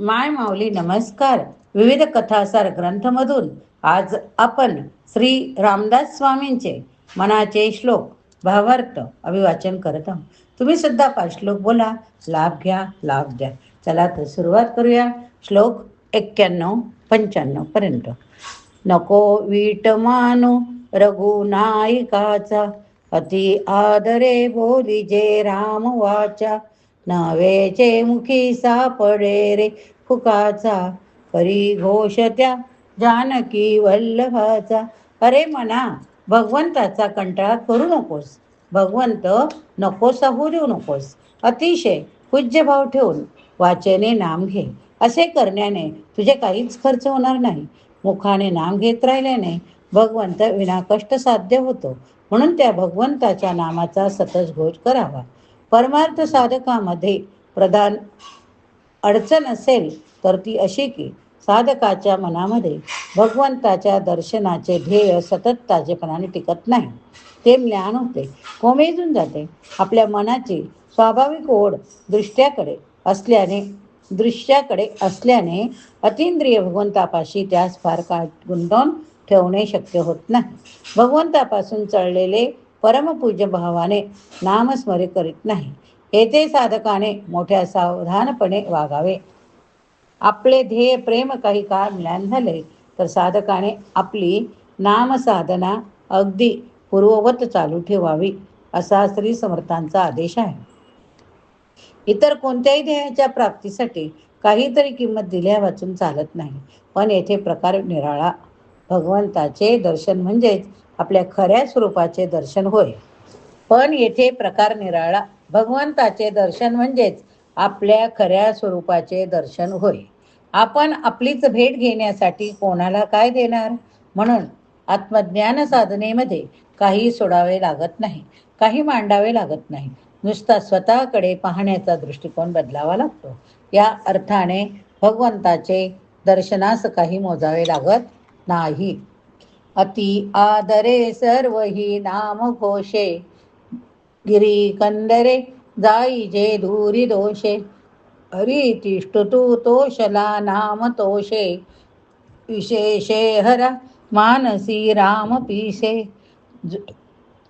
माय माऊली नमस्कार. विविध कथासार ग्रंथमधून आज आपण श्री रामदास स्वामींचे मनाचे श्लोक भावार्थ अभिवाचन करत आहोत. तुम्ही सुद्धा पाच श्लोक बोला लाभ घ्या लाभ द्या. चला तर सुरुवात करूया. श्लोक एक्क्याण्णव पंच्याण्णव पर्यंत. नको वीट मानो रघुनायकाचा. अति आदरे बोली जे राम वाचा. नावेचे मुखी सापडे रे फुकाचा परी घोष त्या जानकी वल्लभाचा. अरे मना भगवंताचा कंटाळा करू नकोस. भगवंत नकोस होऊ देऊ नकोस. अतिशय पूज्य भाव ठेवून वाचेने नाम घे. असे करण्याने तुझे काहीच खर्च होणार नाही. मुखाने नाम घेत राहिल्याने भगवंत विना कष्ट साध्य होतो. म्हणून त्या भगवंताच्या नामाचा सतत घोष करावा. परमार्थ साधकामध्ये प्रधान अडचण असेल तर ती अशी की साधकाच्या मनामध्ये भगवंताच्या दर्शनाचे ध्येय सतत ताजेपणाने टिकत नाही. ते ज्ञान होते कोमेजून जाते आपल्या मनाची स्वाभाविक ओढ दृष्ट्याकडे असल्याने दृश्याकडे असल्याने अतिंद्रिय भगवंतापाशी त्यास फार काळ गुंतवून ठेवणे शक्य होत नाही. भगवंतापासून चळलेले परमपूज्य भावाने नामस्मरे करीत नाही. येथे साधकाने मोठ्या सावधानपणे वागावे. आपले ध्येय प्रेम काही काळ मिळान झाले तर साधकाने आपली नामसाधना अगदी पूर्ववत चालू ठेवावी असा श्री समर्थांचा आदेश आहे. इतर कोणत्याही ध्येयाच्या प्राप्तीसाठी काहीतरी किंमत दिल्या वाचून चालत नाही. पण येथे प्रकार निराळा. भगवंताचे दर्शन म्हणजेच आपल्या खऱ्या स्वरूपाचे दर्शन होय. पण येथे प्रकार निराळा. भगवंताचे दर्शन म्हणजेच आपल्या खऱ्या स्वरूपाचे दर्शन होय. आपण आपलीच भेट घेण्यासाठी कोणाला काय देणार? म्हणून आत्मज्ञान साधनेमध्ये काही सोडावे लागत नाही काही मांडावे लागत नाही. नुसता स्वतःकडे पाहण्याचा दृष्टिकोन बदलावा लागतो. या अर्थाने भगवंताचे दर्शनास काही मोजावे लागत नाही. अति आदरे सर्व ही नाम घोषे गिरी कंदरे जाई जे दूरी दोषे. हरी तिष्ठतु तोषला नाम तोषे. विशेषे हरा मानसी राम पीसे.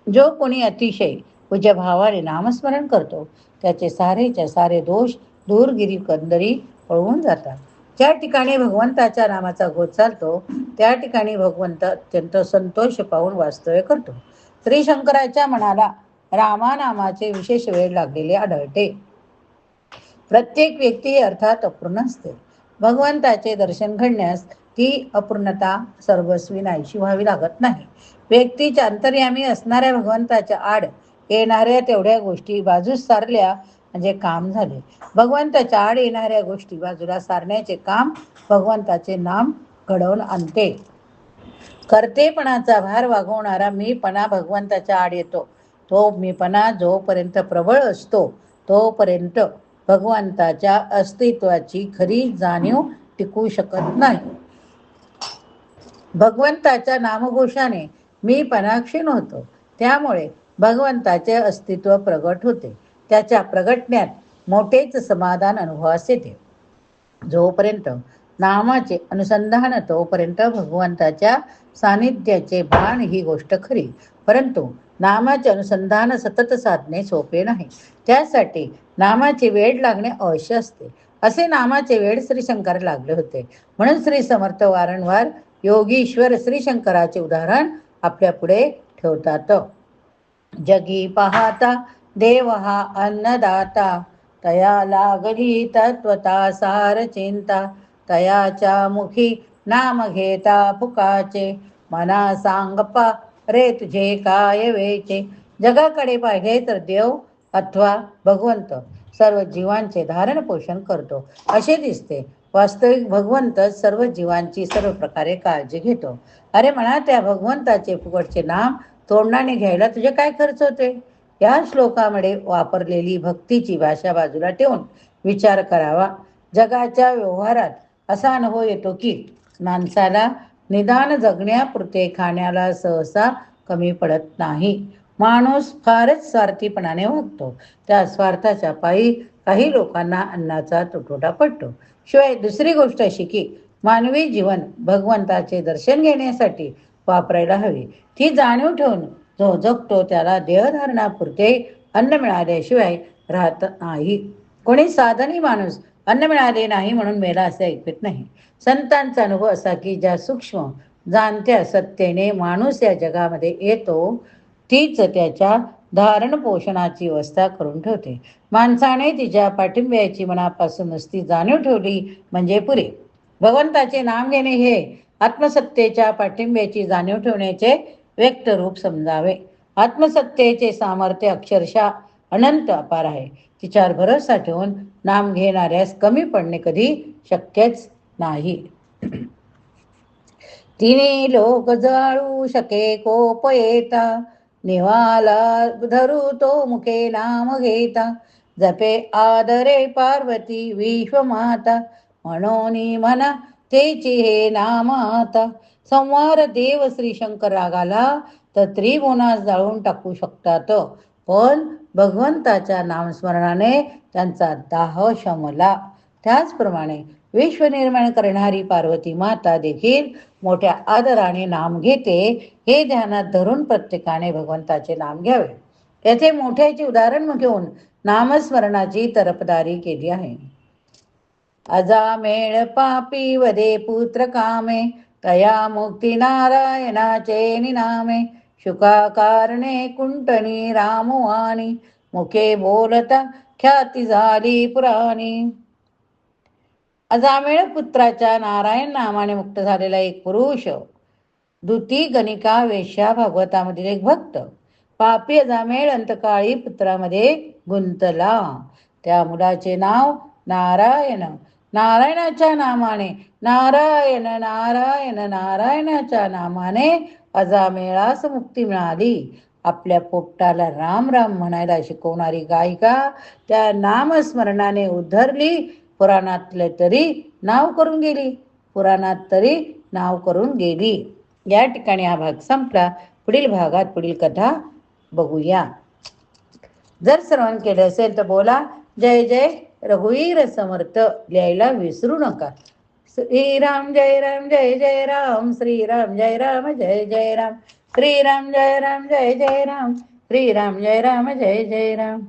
जो कोणी अतिशय पूज्य भावाने नामस्मरण करतो त्याचे सारेच्या सारे दोष दूरगिरी कंदरी पळवून जातात. ज्या ठिकाणी भगवंताच्या नामाचा घोष चालतो त्या ठिकाणी भगवंत अत्यंत संतोष पाहून वास्तव्य करतो. श्री शंकराच्या मनाला रामानामाचे विशेष वेळ लागलेले आढळते. प्रत्येक व्यक्ती अर्थात अपूर्ण असते. भगवंताचे दर्शन घडण्यास ती अपूर्णता सर्वस्वी नाहीशी व्हावी लागत नाही. व्यक्तीच्या अंतर्यामी असणाऱ्या भगवंताच्या आड येणाऱ्या तेवढ्या गोष्टी बाजूस सारल्या म्हणजे काम झाले. भगवंताच्या आड येणाऱ्या गोष्टी बाजूला सारण्याचे काम भगवंताचे नाम घडवून आणते. कर्तेपणाचा भार वागवणारा मीपणा भगवंताच्या आड येतो. तो मीपणा जोपर्यंत प्रबळ असतो तोपर्यंत भगवंताच्या अस्तित्वाची खरी जाणीव टिकू शकत नाही. भगवंताच्या नामघोषाने मीपणा क्षीण होतो. त्यामुळे भगवंताचे अस्तित्व प्रगट होते. त्याच्या प्रगटण्यात मोठेच समाधान अनुभवास येते जोपर्यंत नामाचे अनुसंधान तोपर्यंत भगवंताच्या सानिध्याचे भान ही गोष्ट खरी परंतु नामाचे अनुसंधान सतत साधणे सोपे नाही. त्यासाठी नामाचे वेळ लागणे अवश्य असते. असे नामाचे वेळ श्री शंकर लागले होते. म्हणून श्री समर्थ वारंवार योगीश्वर श्री शंकराचे उदाहरण आपल्या पुढे ठेवतात. जगी पाहता देव हा अन्नदाता। तया लागली तत्वता सार चिंता। तयाच्या मुखी नाम घेता फुकाचे मना सांगपा रे तुझे काय वेचे। जगाकडे पाहिले तर देव अथवा भगवंत सर्व जीवांचे धारण पोषण करतो असे दिसते. वास्तविक भगवंत सर्व जीवांची सर्व प्रकारे काळजी घेतो. अरे म्हणा त्या भगवंताचे फुकटचे नाम तोंडाने घ्यायला तुझे काय खर्च होते या श्लोकामध्ये वापरलेली भक्तीची भाषा बाजूला ठेवून विचार करावा. जगाच्या व्यवहारात असा अनुभव येतो की माणसाला निदान जगण्यापुरते खाण्याला सहसा कमी पडत नाही. माणूस फारच स्वार्थीपणाने वागतो. त्या स्वार्थाच्या पायी काही लोकांना अन्नाचा तुटवडा पडतो. शिवाय दुसरी गोष्ट अशी की मानवी जीवन भगवंताचे दर्शन घेण्यासाठी वापरायला हवे. ती जाणीव ठेवून जो जगतो त्याला देहधारणापुरते अन्न मिळाल्याशिवाय राहत नाही. कोणी साधनी माणूस अन्न मिळाले नाही म्हणून मेला असे ऐकत नाही. संतांचा अनुभव असा की ज्या सूक्ष्म जाणत्या सत्तेने माणूस या जगामध्ये येतो तीच त्याच्या धारण पोषणाची व्यवस्था करून ठेवते. माणसाने तिच्या पाठिंब्याची मनापासून नुसती जाणीव ठेवली म्हणजे पुरे. भगवंताचे नाम घेणे हे आत्मसत्तेच्या पाठिंब्याची जाणीव ठेवण्याचे व्यक्त रूप समजावे. आत्मसत्तेचे सामर्थ्य अक्षरशः अनंत अपार आहे. तिच्यावर भरोसा ठेवून नाम घेणाऱ्यास कमी पडणे कधी शक्यच नाही. तिने लोक जाळू शके कोप येता निवाला धरू तो मुखे नाम घेता. जपे आदरे पार्वती विश्वमाता. म्हणून म्हणा तेची हे नाम आता संवार देव श्री शंकर रागाला तर त्रिभुवनास जाळून टाकू शकतात. पण भगवंताच्या नामस्मरणाने त्यांचा दाह शमला. त्याचप्रमाणे विश्व निर्माण करणारी पार्वती माता देखील मोठ्या आदराने नाम घेते हे ध्यानात धरून प्रत्येकाने भगवंताचे नाम घ्यावे. येथे मोठ्याचे उदाहरण घेऊन नामस्मरणाची तरफदारी केली आहे. अजामेळ पापी वदे पुत्र कामे तया मुक्ती नारायणाचे निनामे शुका कारणे कुंटणी रामवाणी मुखे बोलता ख्याती झाली पुराणी. अजामेळ पुत्राच्या नारायण नामाने मुक्त झालेला एक पुरुष दुती गणिका वेश्या भागवतामधील एक भक्त पापी अजामेळ अंतकाळी पुत्रामध्ये गुंतला. त्या मुलाचे नाव नारायण नारायणाच्या नामाने नारायण नारायण नारायणाच्या नामाने अजामेळास मुक्ती मिळाली आपल्या पोपटाला राम राम म्हणायला शिकवणारी गायिका त्या नामस्मरणाने उद्धरली पुराणातले तरी नाव करून गेली पुराणात तरी नाव करून गेली. या ठिकाणी हा भाग संपला. पुढील भागात पुढील कथा बघूया. जर श्रवण केलं असेल तर बोला. जय जय. रघुवीर समर्थ लिहायला विसरू नका. श्रीराम जय राम जय जय राम श्रीराम जय राम जय जय राम श्रीराम जय राम जय जय राम श्रीराम जय राम जय जय राम.